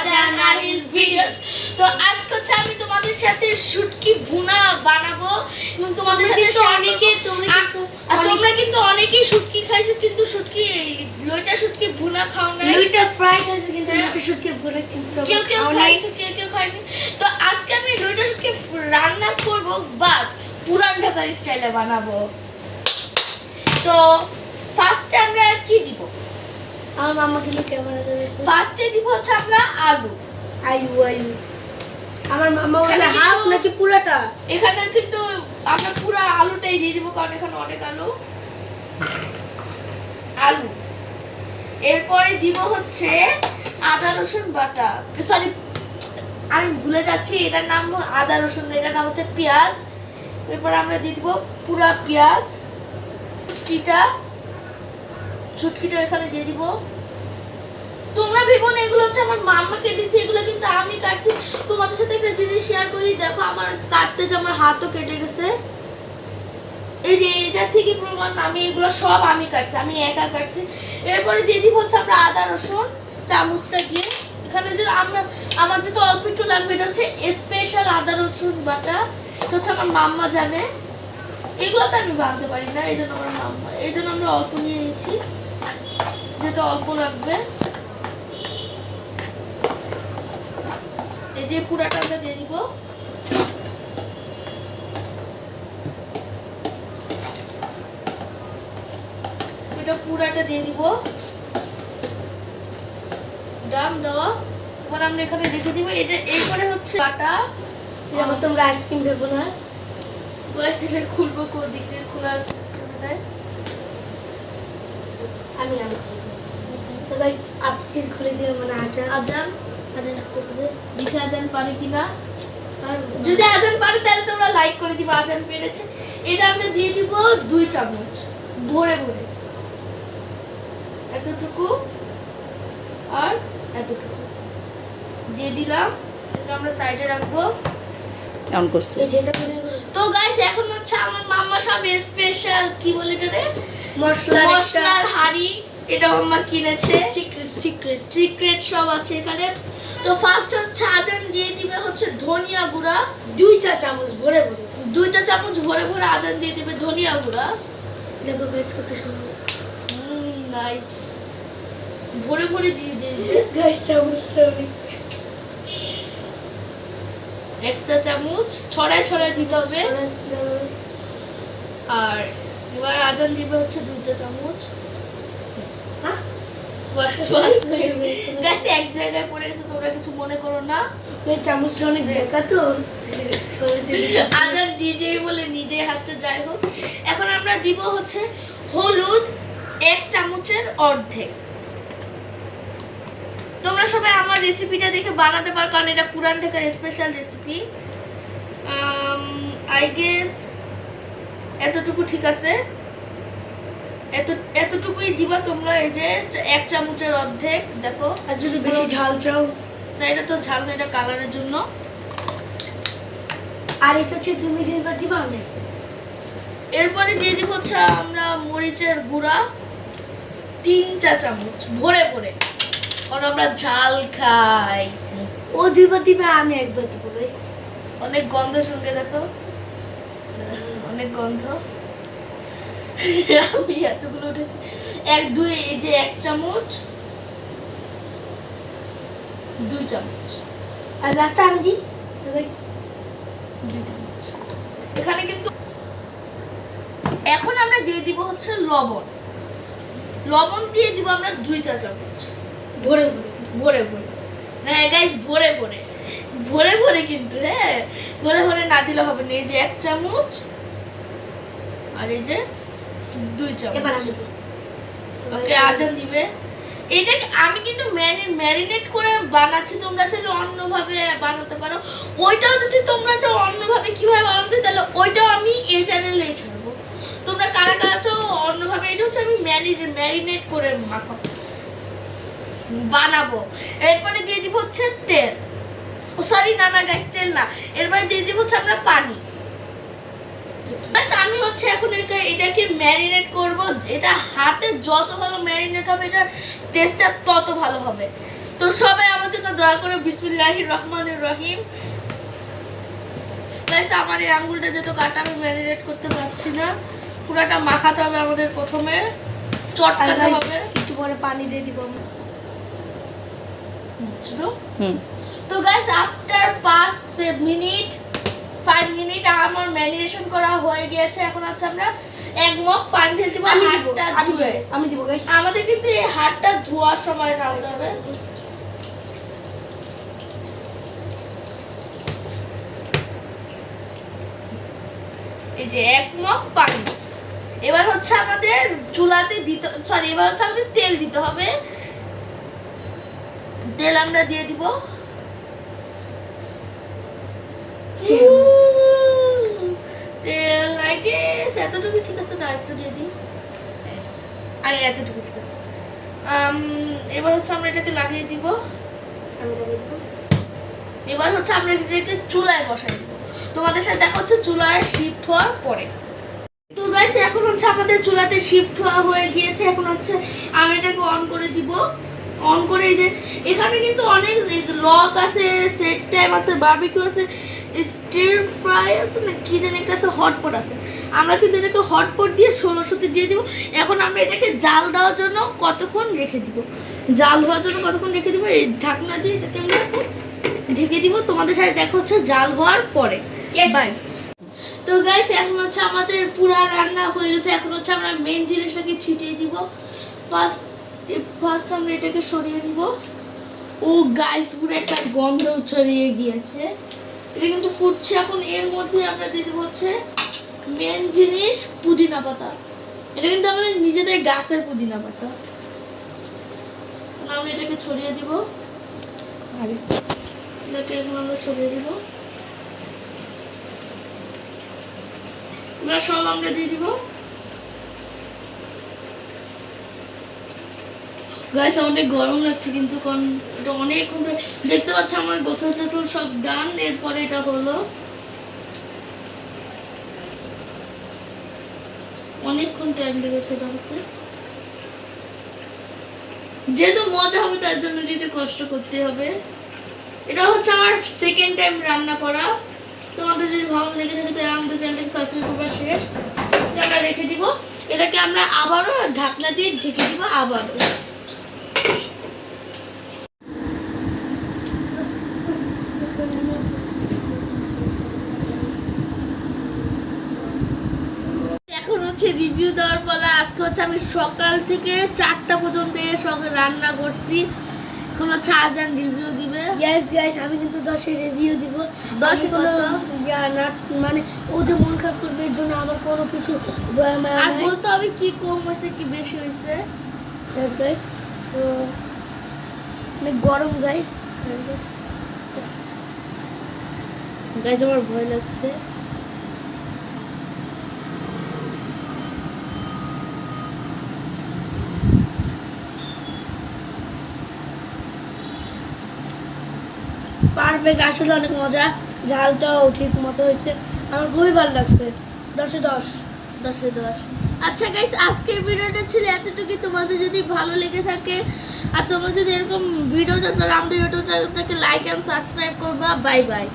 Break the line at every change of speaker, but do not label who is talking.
আজান আহিল ভিডিওস তো আজকে হচ্ছে আমি তোমাদের সাথে শুটকি ভুনা বানাবো এবং তোমাদের সাথে
অনেকে-
করব।
তোমরা
আ-
কিন্তু
আর
অনেক-
তোমরা কিন্তু অনেকেই শুটকি খাইছো কিন্তু শুটকি লইটা শুটকি ভুনা খাও না
লুইটা ফ্রাই খাইছে কিন্তু
হ্যাঁ।
শুটকি ভরে কিন্তু
কেউ কেউ খাইছো কেউ কেউ খায়নি। তো আজকে আমি লইটা শুটকি রান্না করব বাট পুরান ঢাকার স্টাইলে বানাবো। তো ফার্স্টে আমরা কি দিব?
আমার মামা কিন্তু ক্যামেরা ধরেছে
ফার্স্টে দিব হচ্ছে আমরা আলু।
আইউ আইউ আমার মামা বলে হাফ নাকি পুরাটা?
এখানে কিন্তু আমরা পুরো আলুটাই দিয়ে দিব কারণ এখানে অনেক আলু। আলু। এরপরে দিব হচ্ছে আদা রসুন বাটা। সরি আমি ভুলে যাচ্ছি এটার নাম আদা রসুন এটার নাম হচ্ছে পেঁয়াজ। এরপর আমরা দিয়ে দিব পুরা পেঁয়াজ। কিটা? চুটকিটা এখানে দিয়ে দিব। তোমরা ভেবো না, এগুলো হচ্ছে আমার মাম্মা কেটেছে এগুলো কিন্তু আমি কাটছি। তোমাদের সাথে একটা জিনিস শেয়ার করি, দেখো আমার কাটতে যে আমার হাতও কেটে গেছে। এই যে এটা থেকে প্রমাণ, আমি এগুলো সব আমি কাটছি, আমি একা কাটছি। এরপরে দিয়ে দিব হচ্ছে আমরা আদা, রসুন, চামচটা দিয়ে। এখানে যে আমরা, আমার যেহেতু অল্প একটু লাগবে, এটা হচ্ছে স্পেশাল আদা, রসুন বাটা। এটা হচ্ছে আমার মাম্মা জানে। এগুলো তো আমি বানাতে পারি না, এই জন্য আমার মাম্মা, এই জন্য আমরা অল্প নিয়ে নিচ্ছি। যেহেতু অল্প লাগবে। এই যে পুরাটা আমরা দিয়ে দিব। এটা পুরাটা দিয়ে দিব। দাম দেওয়া। এবার আমরা এখানে রেখে দিব। এটা এরপরে হচ্ছে আটা
এরকম তোমরা আইসক্রিম দেবো না।
খুলবো কোন দিক থেকে খোলার সিস্টেম নাই
আমি আমি তো গাইস আপসিল খুলে দিও মানে আচার
আজান?
আচার খুলে
দেখে আজান পারে কিনা
আর
যদি আজান পারে তাহলে তোমরা লাইক করে দিবা আজান পেরেছে। এটা আমরা দিয়ে দিব দুই চামচ। ভরে ভরে। এতটুকু আর এতটুকু। দিয়ে দিলাম। এটা আমরা সাইডে রাখব।
অন করছে।
এই যেটা করে
তো গাইস এখন হচ্ছে আমার মাম্মা সব স্পেশাল কি বলে এটা রে
মশলা
মশলার হাড়ি এটা মাম্মা কিনেছে।
সিক্রেট সিক্রেট
সিক্রেট সব আছে এখানে। তো ফার্স্ট হচ্ছে আজান দিয়ে দিবে হচ্ছে ধনিয়া গুঁড়া।
দুই চা চামচ ভরে ভরে।
দুইটা চামচ ভরে ভরে আজান দিয়ে দিবে ধনিয়া গুঁড়া।
দেখো গাইস কত সুন্দর।
নাইস ভরে ভরে দিয়ে দিবে।
গাইস চামচটা অনেক
এক চা চামচ ছড়ায় ছড়ায় দিতে হবে। আর এবার আজান দিবে হচ্ছে দুই চা চামচ।
হ্যাঁ?
এক জায়গায় পড়ে গেছে তোমরা কিছু মনে করো না।
চামচটা অনেক বেকা তো।
আজান নিজেই বলে নিজেই হাসতে যাই হোক। এখন আমরা দিব হচ্ছে হলুদ এক চামচের অর্ধেক। সবাই আমার রেসিপিটা দেখে বানাতে পারো কারণ এটা পুরান ঢাকার স্পেশাল রেসিপি আই গেস এতটুকু ঠিক আছে। এত এতটুকুই দিবা তোমরা এই যে এক চামচের অর্ধেক দেখো।
আর যদি বেশি ঝাল চাও।
না এটা তো ঝাল না এটা কালারের জন্য।
আর এটা হচ্ছে তুমি দিনবার দিবা অনেক
এরপরে দিয়ে দিব হচ্ছে আমরা মরিচের গুঁড়া। তিন চা চামচ ভরে ভরে। কারণ আমরা ঝাল খাই।
ও দুইবার দিবে আমি দিব গাইস
অনেক গন্ধ সঙ্গে দেখো। অনেক গন্ধ। আমি এতগুলো উঠেছি। এক দুই এই যে এক চামচ। দুই চামচ।
আর লাস্টে আমি দিই?
দুই চামচ। এখানে কিন্তু এখন আমরা দিয়ে দিব হচ্ছে লবণ। লবণ দিয়ে দিব আমরা দুই চা চামচ
ভরে ভরে
ভরে। ভরে হ্যাঁ গাইস ভরে ভরে। ভরে ভরে কিন্তু হ্যাঁ। ভরে ভরে না দিলে হবে না। এই যে এক চামচ আর এই যে দুই চামচ। ওকে আজান দিবে। এটা আমি কিন্তু ম্যারিনেট করে বানাচ্ছি তোমরা চাইলে অন্যভাবে বানাতে পারো। ওইটাও যদি তোমরা চাও অন্যভাবে কীভাবে বানাতে তাহলে ওইটাও আমি এই চ্যানেলেই ছাড়বো। তোমরা কারা কারা চাও অন্যভাবে এটা হচ্ছে আমি ম্যারিনেট করে মাখাবো। বানাবো। এরপরে দিয়ে দিব হচ্ছে তেল। ও সরি না না গাইস তেল না। এরপরে দিয়ে দিব হচ্ছে আমরা পানি। আমি হচ্ছে এখন এটাকে ম্যারিনেট করব। এটা হাতে যত ভালো ম্যারিনেট হবে এটার টেস্টটা তত ভালো হবে। তো সবাই আমার জন্য দয়া করে বিসমিল্লাহির রহমানির রহিম। গাইস আমার এই আঙ্গুলটা যেহেতু কাটা আমি ম্যারিনেট করতে পারছি না। পুরাটা মাখাতে হবে আমাদের প্রথমে। চটকাতে হবে।
একটু পরে পানি দিয়ে দিব।
হুম
তো গাইস আফটার পাঁচ মিনিট ফাইভ মিনিট আমার ম্যারিনেশন করা হয়ে গিয়েছে। এখন হচ্ছে আমরা এক মগ পানি ঢেলে দিব হাতটা ধুয়ে।
আমি দিব গাইস
আমাদের কিন্তু এই হাতটা ধোয়ার সময় ঢালতে হবে। এই যে এক মগ পানি। এবার হচ্ছে আমাদের চুলাতে দিতে সরি এবার হচ্ছে আমাদের তেল দিতে হবে। তেল আমরা দিয়ে দিব। তেল লাগে এতটুকু ঠিক আছে না একটু দিয়ে দিই। আর এতটুকু ঠিক আছে। এবার হচ্ছে আমরা এটাকে লাগিয়ে দিব।
আমি দিয়ে দিব।
এবার হচ্ছে আমরা এটাকে চুলায় বসাই দিব। তোমাদের সাথে দেখা হচ্ছে চুলায় শিফট হওয়ার পরে। তো গাইস এখন হচ্ছে আমাদের চুলাতে শিফট হওয়া হয়ে গিয়েছে। এখন হচ্ছে আমি এটাকে অন করে দিব। অন করে এই যে এখানে কিন্তু অনেক লক আছে সেট টাইম আছে বারবিকিউ আছে স্টির ফ্রাই আছে না কি জানি একটা আছে হটপট আছে। আমরা কিন্তু এটাকে হটপট দিয়ে ষোলোশোতে দিয়ে দিব। এখন আমরা এটাকে জাল দেওয়ার জন্য কতক্ষণ রেখে দিব? জাল হওয়ার জন্য কতক্ষণ রেখে দিব? এই ঢাকনা দিয়ে এটাকে আমরা ঢেকে দিব। তোমাদের সাথে দেখা হচ্ছে জাল হওয়ার পরে. বাই তো গাইস এখন হচ্ছে আমাদের পুরা রান্না হয়ে গেছে। এখন হচ্ছে আমরা মেন জিনিসটাকে ছিটিয়ে দিব। ফার্স্ট ফার্স্ট আমরা এটাকে সরিয়ে দিব ও গাইস পুরো একটা গন্ধ ছড়িয়ে গিয়েছে। এটা কিন্তু ফুটছে। এখন এর মধ্যে আমরা দিয়ে দেবো হচ্ছে মেন জিনিস পুদিনা পাতা। এটা কিন্তু আমাদের নিজেদের গাছের পুদিনা পাতা। আমরা এটাকে ছড়িয়ে দিব।
আরে,
এটাকে এখন আমরা ছড়িয়ে দিব। এবার সব আমরা দিয়ে দিব। গাইস অনেক গরম লাগছে কিন্তু কারণ এটা অনেকক্ষণ দেখতে পাচ্ছ আমার গোসল টোসল সব ডান এরপরে এটা হলো অনেকক্ষণ টাইম লেগেছে এটা হতে যেহেতু মজা হবে, তার জন্য যেহেতু কষ্ট করতে হবে। এটা হচ্ছে আমার সেকেন্ড টাইম রান্না করা। তোমাদের যদি ভালো লেগে থাকে, তাহলে আমাদের চ্যানেলটাকে সাবস্ক্রাইব করবা শেষ। আমরা রেখে দিব। এটাকে আমরা আবারও ঢাকনা দিয়ে ঢেকে দিব আবারও এখন হচ্ছে রিভিউ দেওয়ার পালা। আজকে হচ্ছে আমি সকাল থেকে চারটা পর্যন্ত সকাল রান্না করছি। এখন হচ্ছে আজান রিভিউ দিবে।
Yes, guys, আমি কিন্তু দশে রিভিউ দিব।
দশে
আমি
কত?
না- মানে ও যে মন খারাপ করবে এর জন্য আমার কোনো কিছু
আর। বলতে হবে কি কম হয়েছে কি বেশি হয়েছে?
Guys, তো অনেক গরম গাইস
গাইজ আমার ভয় লাগছে।
পারফেক্ট, আসলে অনেক মজা। ঝালটাও ঠিক মতো হয়েছে। আমার খুবই ভালো লাগছে। দশে দশ।
দশে দশ। আচ্ছা গাইস আজকের ভিডিওটা ছিল এতটুকুই। তোমাদের যদি ভালো লেগে থাকে আর তোমরা যদি এরকম ভিডিও চাও তাহলে আমাদের ইউটিউব চ্যানেলটাকে লাইক অ্যান্ড সাবস্ক্রাইব করবা। Bye bye